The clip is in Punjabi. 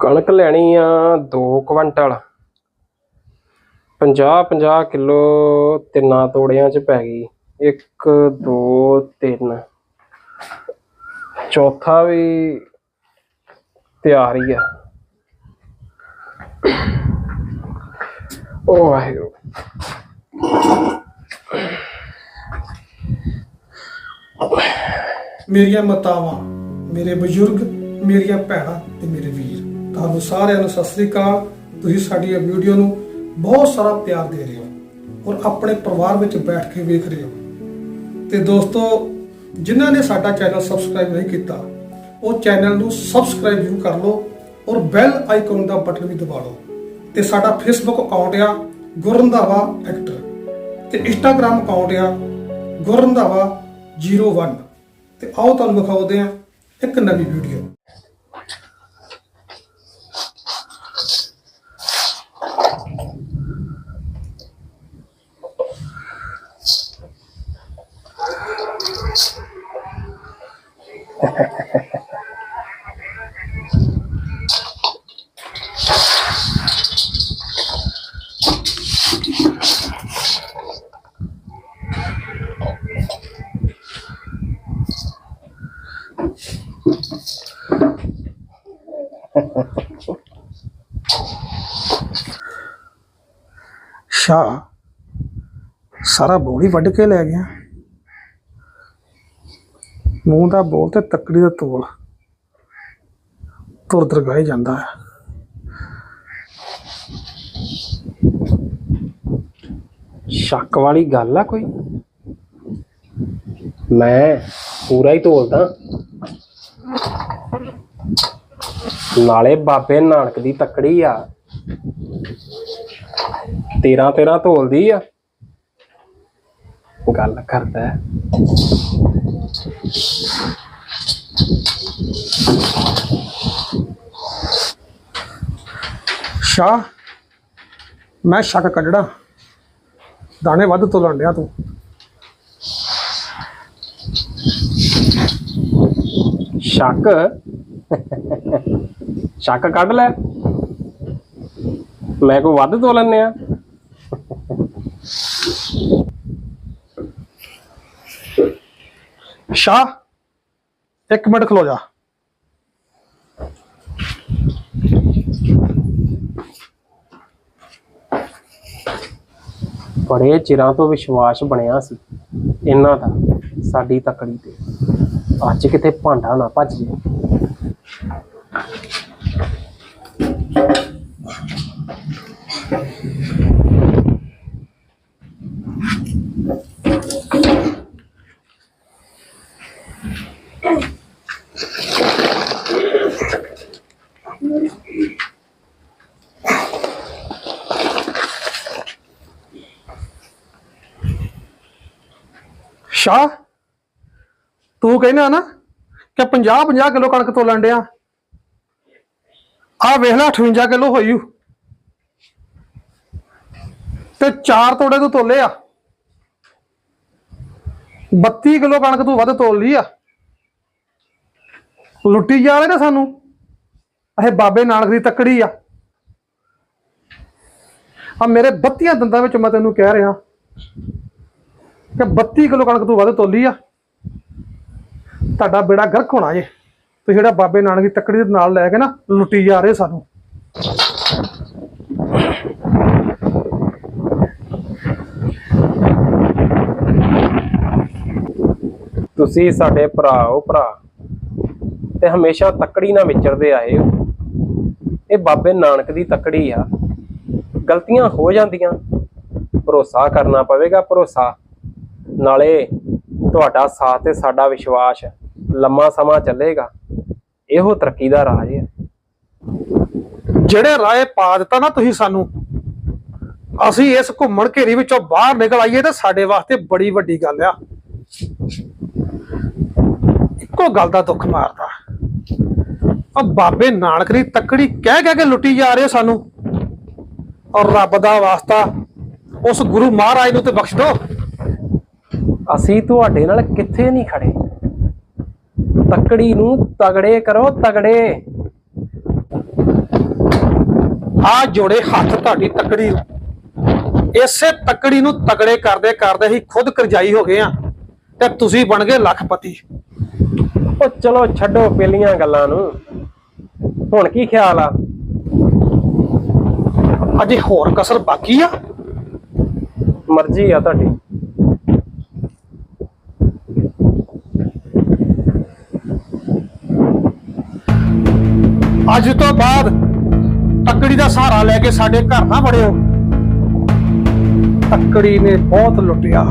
ਕਣਕ ਲੈਣੀ ਆ 2 ਕੁਇੰਟਲ। 50 50 ਕਿਲੋ ਤਿੰਨਾਂ ਤੋੜਿਆਂ ਚ ਪੈ ਗਈ। 1 2 3 ਚੌਥਾ ਵੀ ਤਿਆਰ ਹੀ ਆ। ਉਹ ਵਾਹਿਗੁਰੂ। ਮੇਰੀਆਂ ਮਾਤਾਵਾਂ, ਮੇਰੇ ਬਜ਼ੁਰਗ, ਮੇਰੀਆਂ ਭੈਣਾਂ ਤੇ ਮੇਰੇ ਵੀਰ। ਤੁਹਾਨੂੰ ਸਾਰਿਆਂ ਨੂੰ ਸਤਿ ਸ੍ਰੀ ਅਕਾਲ। ਤੁਸੀਂ ਸਾਡੀ ਇਹ ਵੀਡੀਓ ਨੂੰ ਬਹੁਤ ਸਾਰਾ ਪਿਆਰ ਦੇ ਰਹੇ ਹੋ ਔਰ ਆਪਣੇ ਪਰਿਵਾਰ ਵਿੱਚ ਬੈਠ ਕੇ ਵੇਖ ਰਹੇ ਹੋ। ਤੇ ਦੋਸਤੋ, ਜਿਨ੍ਹਾਂ ਨੇ ਸਾਡਾ ਚੈਨਲ ਸਬਸਕ੍ਰਾਈਬ ਨਹੀਂ ਕੀਤਾ, ਉਹ ਚੈਨਲ ਨੂੰ ਸਬਸਕ੍ਰਾਈਬ ਜ਼ਰੂਰ ਕਰ ਲਓ ਔਰ ਬੈਲ ਆਈਕਨ ਦਾ ਬਟਨ ਵੀ ਦਬਾ ਲਓ। ਤੇ ਸਾਡਾ ਫੇਸਬੁੱਕ ਅਕਾਊਂਟ ਆ ਗੁਰਰੰਧਾਵਾ ਐਕਟਰ ਤੇ ਇੰਸਟਾਗ੍ਰam ਅਕਾਊਂਟ ਆ ਗੁਰਰੰਧਾਵਾ 01 ਤੇ ਆਓ ਤੁਹਾਨੂੰ ਵਿਖਾਉਂਦੇ ਆ ਇੱਕ ਨਵੀਂ ਵੀਡੀਓ ਸ਼ਾ ਸਾਰਾ ਬੋਲੀ ਵੱਢ ਕੇ ਲੈ ਗਿਆ। ਮੂੰਹ ਦਾ ਬੋਲ ਤੇ ਤੱਕੜੀ ਦਾ ਤੋਲ। ਤੁਰ ਦਰਗਾਹ ਜਾਂਦਾ ਹੈ। ਸ਼ੱਕ ਵਾਲੀ ਗੱਲ ਆ ਕੋਈ? ਮੈਂ ਪੂਰਾ ਹੀ ਤੋਲਦਾ। ਨਾਲੇ ਬਾਬੇ ਨਾਨਕ ਦੀ ਤੱਕੜੀ ਆ। ਤੇਰਾ ਤੇਰਾ ਤੋਲਦੀ ਆ। ਗੱਲ ਕਰਦਾ। ਹੈ। ਸ਼ਾ ਮੈਂ ਸ਼ੱਕ ਕੱਢਣਾ। ਦਾਣੇ ਵੱਧ ਤੋਲਣ ਡਿਆ ਤੂੰ। ਸ਼ੱਕ? ਸ਼ੱਕ ਕੱਢ ਲੈ। ਮੈਂ ਕੋ ਵੱਧ ਤੋਲਨੇ ਆ। ਸ਼ਾਹ, ਇੱਕ ਮਿੰਟ ਖਲੋ ਜਾ। ਬੜੇ ਚਿਰਾਂ ਤੋਂ ਵਿਸ਼ਵਾਸ ਬਣਿਆ ਸੀ ਇਹਨਾਂ ਦਾ, ਸਾਡੀ ਤਕੜੀ ਤੇ। ਅੱਜ ਕਿਤੇ ਭਾਂਡਾ ਨਾ ਭੱਜ ਜੇ ਸ਼ਾਹ, ਤੂੰ ਕਹਿੰਦਾ ਨਾ ਕਿ 50 50 ਕਿਲੋ ਕਣਕ ਤੋਲਣ ਡਿਆ। ਆ ਵੇਖ ਲੈ 58 ਕਿਲੋ ਹੋਈ ਤੇ ਚਾਰ ਤੋੜੇ ਤੂੰ ਤੋਲੇ ਆ। 32 ਕਿਲੋ ਕਣਕ ਤੂੰ ਵੱਧ ਤੋਲ ਲਈ ਆ। ਲੁੱਟੀ ਜਾ ਰਹੇ ਨਾ ਸਾਨੂੰ। ਇਹ ਬਾਬੇ ਨਾਨਕ ਦੀ ਤੱਕੜੀ ਆ। ਆ ਮੇਰੇ 32 ਦੰਦਾਂ ਵਿੱਚ ਮੈਂ ਤੈਨੂੰ ਕਹਿ ਰਿਹਾ। ਕਿ 32 ਕਿਲੋ ਕਣਕ ਤੂੰ ਵੱਧ ਤੋਲੀ ਆ। ਤੁਹਾਡਾ ਬੇੜਾ ਗਰਕ ਹੋਣਾ ਜੇ। ਤੁਸੀਂ ਜਿਹੜਾ ਬਾਬੇ ਨਾਨਕ ਦੀ ਤੱਕੜੀ ਦੇ ਨਾਲ ਲੈ ਕੇ ਨਾ ਲੁੱਟੀ ਜਾ ਰਹੇ ਸਾਨੂੰ। ਤੁਸੀਂ ਸਾਡੇ ਭਰਾ ਹੋ ਭਰਾ। ਤੇ ਹਮੇਸ਼ਾ ਤਕੜੀ ਨਾਲ ਵਿਚਰਦੇ ਆਏ ਹੋ। ਇਹ ਬਾਬੇ ਨਾਨਕ ਦੀ ਤਕੜੀ ਆ। ਗਲਤੀਆਂ ਹੋ ਜਾਂਦੀਆਂ। ਭਰੋਸਾ ਕਰਨਾ ਪਵੇਗਾ, ਭਰੋਸਾ। ਨਾਲੇ ਤੁਹਾਡਾ ਸਾਥ ਤੇ ਸਾਡਾ ਵਿਸ਼ਵਾਸ ਲੰਮਾ ਸਮਾਂ ਚੱਲੇਗਾ। ਇਹੋ ਤਰੱਕੀ ਦਾ ਰਾਜ ਹੈ ਜਿਹੜੇ ਰਾਏ ਪਾ ਦਿੱਤਾ ਨਾ ਤੁਸੀਂ ਸਾਨੂੰ, ਅਸੀਂ ਇਸ ਘੁੰਮਣ ਘੇਰੀ ਵਿੱਚੋਂ ਬਾਹਰ ਨਿਕਲ ਆਈਏ ਤਾਂ ਸਾਡੇ ਵਾਸਤੇ ਬੜੀ ਵੱਡੀ ਗੱਲ ਆ। ਇੱਕੋ ਗੱਲ ਦਾ ਦੁੱਖ ਮਾਰਦਾ। ਆ ਬਾਬੇ ਨਾਨਕ ਦੀ ਤੱਕੜੀ ਕਹਿ ਕਹਿ ਕੇ ਲੁੱਟੀ ਜਾ ਰਹੇ ਸਾਨੂੰ। ਔਰ ਰੱਬ ਦਾ ਵਾਸਤਾ ਉਸ ਗੁਰੂ ਮਹਾਰਾਜ ਨੂੰ ਤੇ ਬਖਸ਼ ਦਿਓ ਅਸੀਂ ਤੁਹਾਡੇ ਨਾਲ ਕਿੱਥੇ ਨਹੀਂ ਖੜੇ। ਤੱਕੜੀ ਨੂੰ ਤਗੜੇ ਕਰੋ ਤਗੜੇ। ਆ ਜੋੜੇ ਹੱਥ ਤੁਹਾਡੀ ਤਕੜੀ ਇਸੇ ਤਕੜੀ ਨੂੰ ਤਗੜੇ ਕਰਦੇ ਕਰਦੇ ਹੀ ਖੁਦ ਕਰਜਾਈ ਹੋ ਗਏ ਆ। ਤੇ ਤੁਸੀਂ ਬਣ ਗਏ ਲੱਖਪਤੀ। ਉਹ ਚਲੋ ਛੱਡੋ ਪਹਿਲੀਆਂ ਗੱਲਾਂ ਨੂੰ। ਹੁਣ ਕੀ ਖਿਆਲ ਆ? ਅਜੇ ਹੋਰ ਕਸਰ ਬਾਕੀ ਆ? ਮਰਜ਼ੀ ਆ ਤੁਹਾਡੀ। ਅੱਜ ਤੋਂ ਬਾਅਦ ਤੱਕੜੀ ਦਾ ਸਹਾਰਾ ਲੈ ਕੇ ਸਾਡੇ ਘਰ ਨਾ ਵੜਿਓ। ਤੱਕੜੀ ਨੇ ਬਹੁਤ ਲੁੱਟਿਆ।